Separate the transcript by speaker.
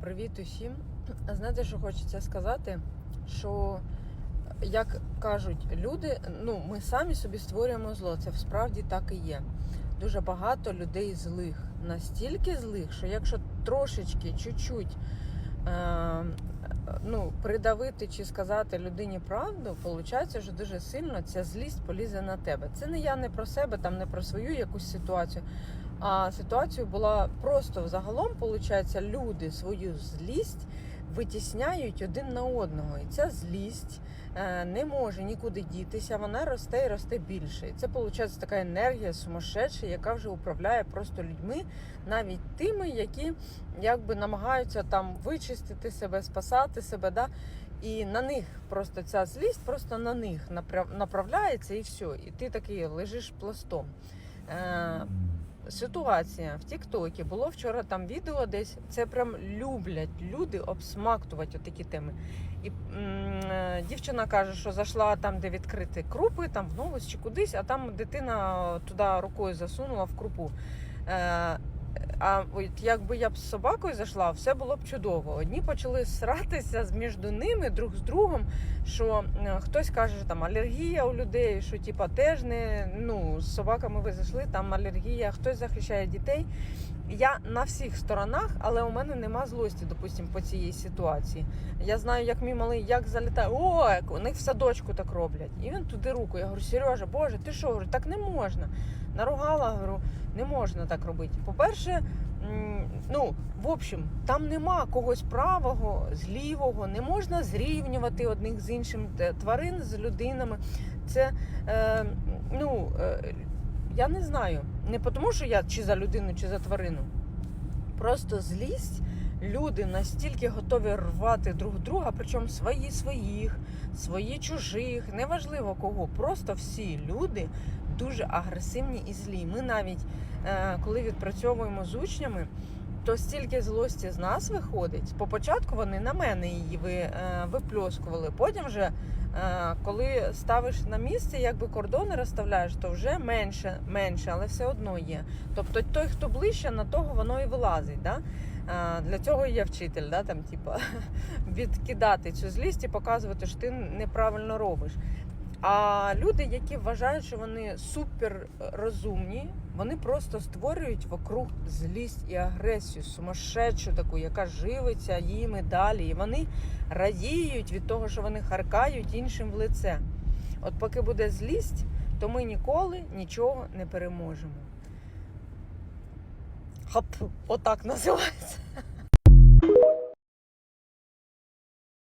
Speaker 1: Привіт усім. Знаєте, що хочеться сказати? Що, як кажуть люди, ну ми самі собі створюємо зло. Це справді так і є. Дуже багато людей злих, настільки злих, що якщо трошечки, чуть-чуть е, ну, придавити чи сказати людині правду, виходить, що дуже сильно ця злість полізе на тебе. Це не я не про себе, там не про свою якусь ситуацію. А ситуація була просто взагалом, виходить, люди свою злість витісняють один на одного. І ця злість е, не може нікуди дітися, вона росте і росте більше. І це виходить така енергія сумасшедша, яка вже управляє просто людьми, навіть тими, які якби намагаються там вичистити себе, спасати себе. Да? І на них просто ця злість просто на них направ- направляється і все. І ти такий лежиш пластом. Е, ситуація в Тіктокі було вчора там відео десь. Це прям люблять люди обсмактувати такі теми. І м, -м, дівчина каже, що зайшла там, де відкриті крупи, там в новості чи кудись, а там дитина туди рукою засунула в крупу. Е, а от якби я б з собакою зайшла, все було б чудово. Одні почали сратися між ними друг з другом, що е, хтось каже, що там алергія у людей, що типа теж не ну з собаками ви зайшли, там алергія, хтось захищає дітей. Я на всіх сторонах, але у мене нема злості, допустим, по цій ситуації. Я знаю, як мій малий як залітає. О, у них в садочку так роблять. І він туди руку. Я говорю, Сережа, Боже, ти що? Так не можна. Наругала, говорю, не можна так робити. По-перше, ну, в общем, там нема когось правого, з лівого, не можна зрівнювати одних з іншим тварин з людинами. Це е, ну, е, я не знаю. Не тому, що я чи за людину, чи за тварину. Просто злість. Люди настільки готові рвати друг друга, причому свої своїх, свої чужих, неважливо кого. Просто всі люди дуже агресивні і злі. Ми навіть е, коли відпрацьовуємо з учнями, то стільки злості з нас виходить. По початку вони на мене її е, випльоскували. Потім вже, е, коли ставиш на місце, якби кордони розставляєш, то вже менше, менше, але все одно є. Тобто той, хто ближче, на того воно і вилазить. Да? Для цього є вчитель, да? там, типу, відкидати цю злість і показувати, що ти неправильно робиш. А люди, які вважають, що вони супер розумні, вони просто створюють вокруг злість і агресію, сумасшедшу таку, яка живиться їм і далі. І вони радіють від того, що вони харкають іншим в лице. От поки буде злість, то ми ніколи нічого не переможемо. Хап, отак називається.